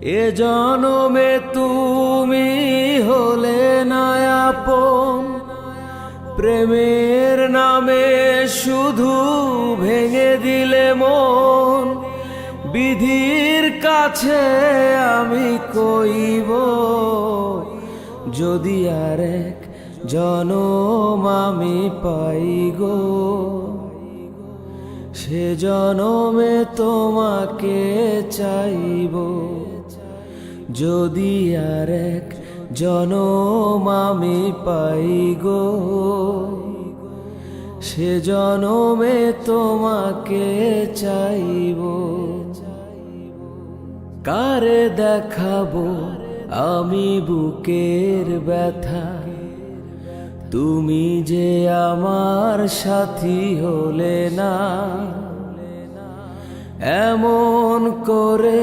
এ জনমে তুমি হলে নায়াপন। প্রেমের নামে শুধু ভেঙে দিলে মন। বিধির কাছে আমি কইব, যদি আর এক জনম আমি পাই গো। সে জনমে তোমাকে চাইব। যদি আর এক জনম আমি পাই গো, সে জনমে তোমাকে চাইব। কারে দেখাবো আমি বুকের ব্যথা? তুমি যে আমার সাথী হলে না, এমন করে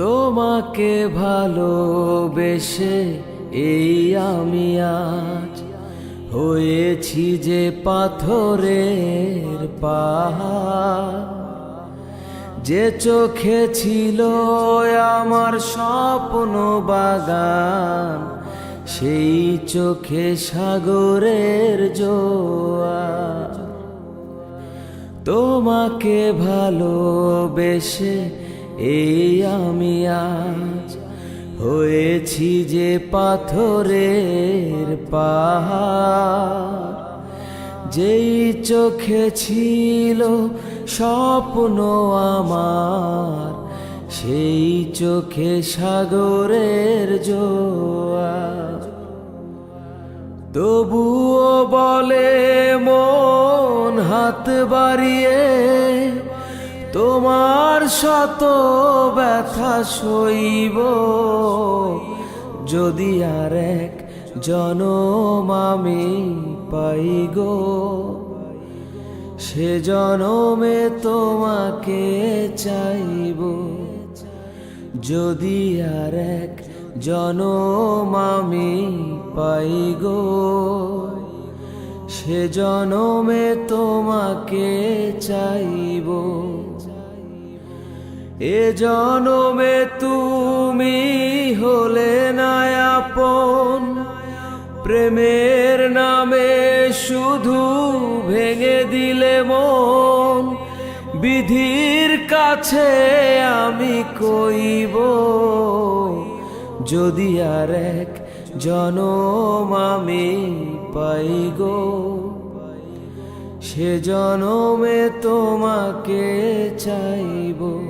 তোমাকে ভালোবেসে এই আমি আজ হয়েছি যে পাথরের পাহাড়। যে চোখে ছিল আমার স্বপ্ন বাগান, সেই চোখে সাগরের জোয়ার। তোমাকে ভালোবেসে এই আমি আজ হয়েছি যে পাথরের পাহাড়। যেই চোখে ছিল স্বপ্ন আমার, সেই চোখে সাগরের জোয়ার। তবুও বলে মন হাত বাড়িয়ে তোমার শত ব্যথা সইব। যদি আর এক জনম আমি পাই গো, সে জনমে তোমাকে চাইব। যদি আর এক জনম আমি পাই গো, সে জনমে তোমাকে চাইব। এ জনমে তুমি হলে নায়াপন। প্রেমের নামে শুধু ভেঙে দিলে মন। বিধির কাছে আমি কইব, যদি আর এক জনম আমি পাই গো। সে জনমে তোমাকে চাইব।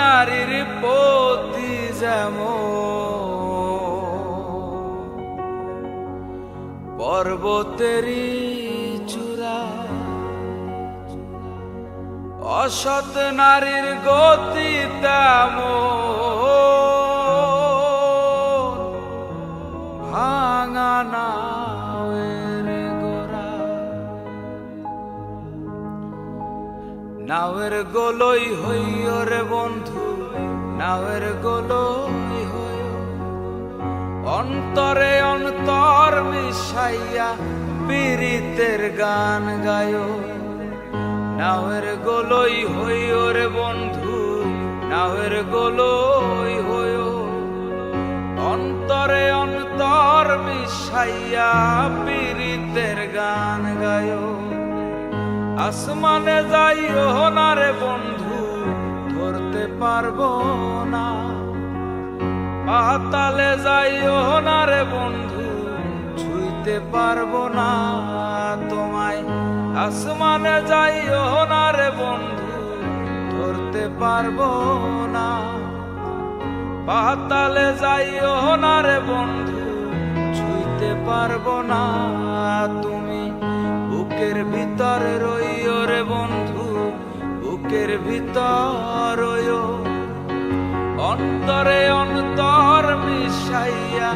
নারীর পতি যেমন। পর্বতেরই চূড়া অসৎ নারীর গতি তেমন। নাওয়ের গোলই হইও রে বন্ধু, নাওয়ের গোলই হইও। অন্তরে অন্তর মিশাইয়া পীড়িতের গান গায়ো নাওয়ের গোলই হইও রে বন্ধু, নাওয়ের গোলই হইও। অন্তরে অন্তর মিশাইয়া পীড়িতের গান গায়ো আসমানে যাইও না রে বন্ধু, ধরতে পারব না। পাতালে যাইও না রে বন্ধু, ছুঁইতে পারব না তোমায়। আসমানে যাইও না রে বন্ধু, ধরতে পারব না। পাতালে যাইও না রে বন্ধু, ছুঁইতে পারব না তুমি। বুকের ভিতরে বুকের ভিতর অন্তরে অন্তর মিশাইয়া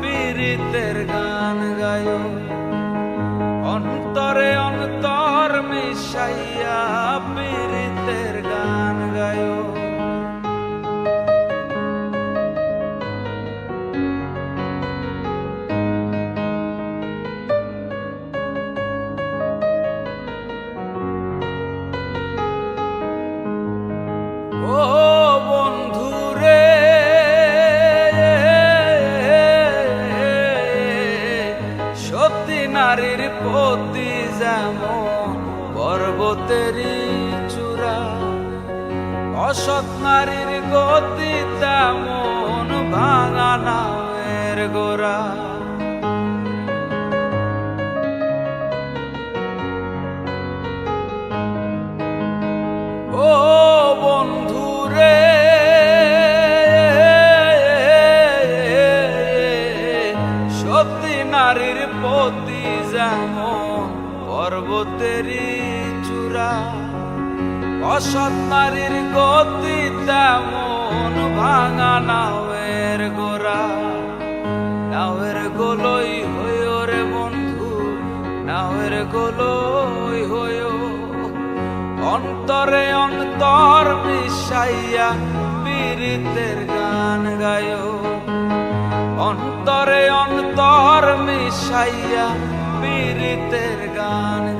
পীড়িতের গান গায়। অন্তরে অন্তর মিশাইয়া যেমন পর্বতেরই চূড়া অসৎ নারীর গতি তেমন ভাঙা নামের গোড়া। পর্বতেরই চূড়া। অসৎ নারীর গতি তেমন ভাঙা নাওয়ের গোড়া। নাওয়ের গোলই হইও রে বন্ধু, নাওয়ের গোলই হইও। অন্তরে অন্তর মিশাইয়া পীড়িতের গান গায় অন্তরে অন্তর মিশাইয়া পীড়িতের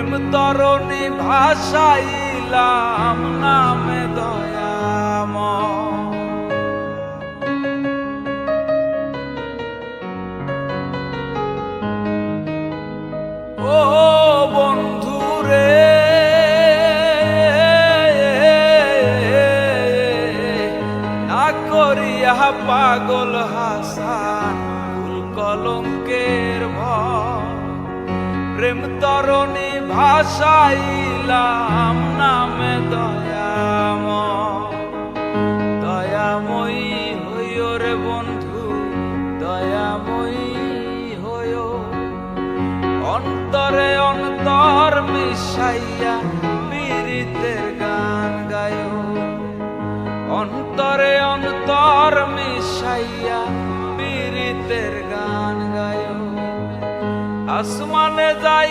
প্রেম তরণী ভাসাইলাম নামে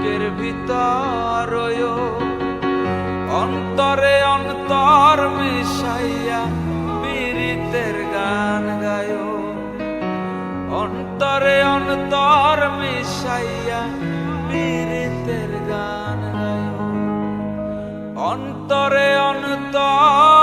বুকের ভিতর অন্তরে অন্তর মিশাইয়া পীড়িতের গান গায়। অন্তরে অন্তর মিশাইয়া পীড়িতের গান গায়। অন্তরে অন্তর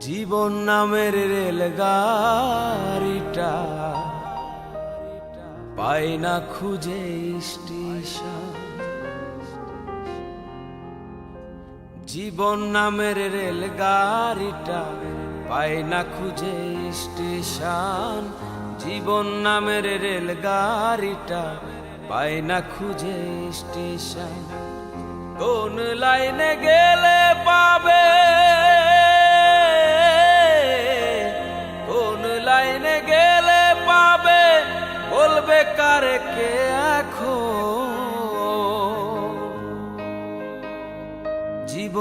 জীবন নামের রেলগাড়িটা। পাই না খুঁজে স্টেশন। জীবন নামের রেলগাড়িটা, পাই না খুঁজে স্টেশন। জীবন নামের রেলগাড়িটা, পাই না খুঁজে স্টেশন। কোন লাইনে গেলে পাবে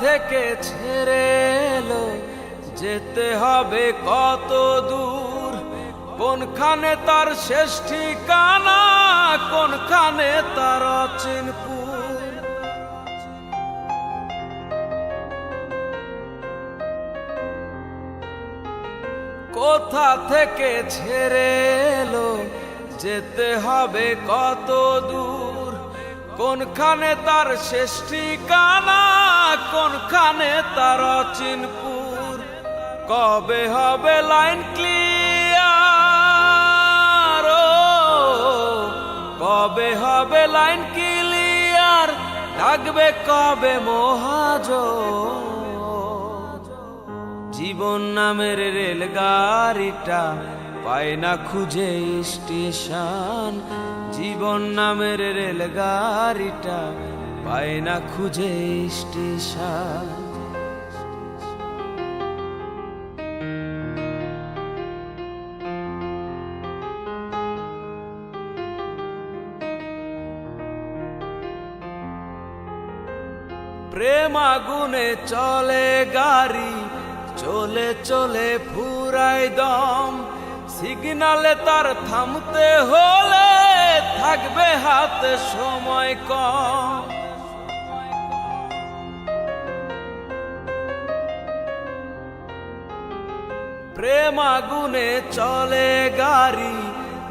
থেকে ছেড়ে এলো। যেতে হবে কত দূর? কোনখানে তার শেষ ঠিকানা? কোনখানে তার অচিনপুর কোথা থেকে ছেড়ে এলো? যেতে হবে কত দূর? কোনখানে তার শেষ ঠিকানা? কোনখানে তার অচিনপুর কবে হবে লাইন ক্লিয়ার? কবে হবে লাইন ক্লিয়ার? ডাকবে কবে মহাজ জীবন নামের রেলগাড়িটা পায় না খুঁজে স্টেশন। জীবন নামের রেলগাড়িটা পায় না খুঁজে স্টেশন প্রেম আগুনে চলে গাড়ি, চলে চলে ফুরাই দম। সিগনালে তার থামতে হলে থাকবে হাতে সময় কম। প্রেম আগুনে চলে গাড়ি,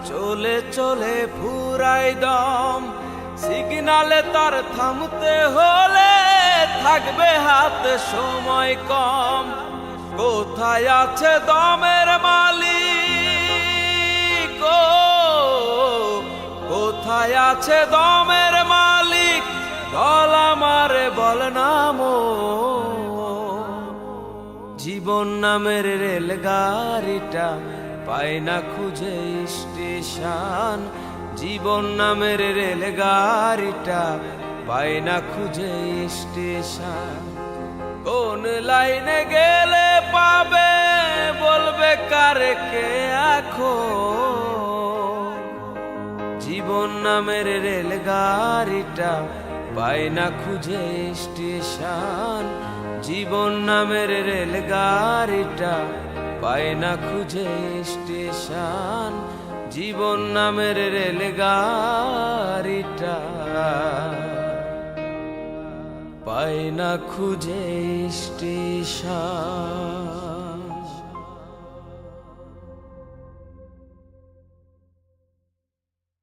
চলে চলে ফুরাই দম। সিগনালে তার থামতে হলে থাকবে হাতে সময় কম। কোথায় আছে দমের মালিক? কোথায় আছে দমের মালিক? বল আমারে, বল নামো জীবন নামের রেলগাড়িটা পাই না খুঁজে স্টেশন। জীবন নামের রেলগাড়িটা পাই না খুঁজে স্টেশন। কোন লাইনে গেলে পাবে, বলবে কারে কে এখন জীবন নামের রেলগাড়িটা পাই না খুঁজে স্টেশন। জীবন নামের রেলগাড়িটা পায় না খুঁজে স্টেশন। জীবন নামের রেলগাড়িটা পায় না খুঁজে স্টেশন।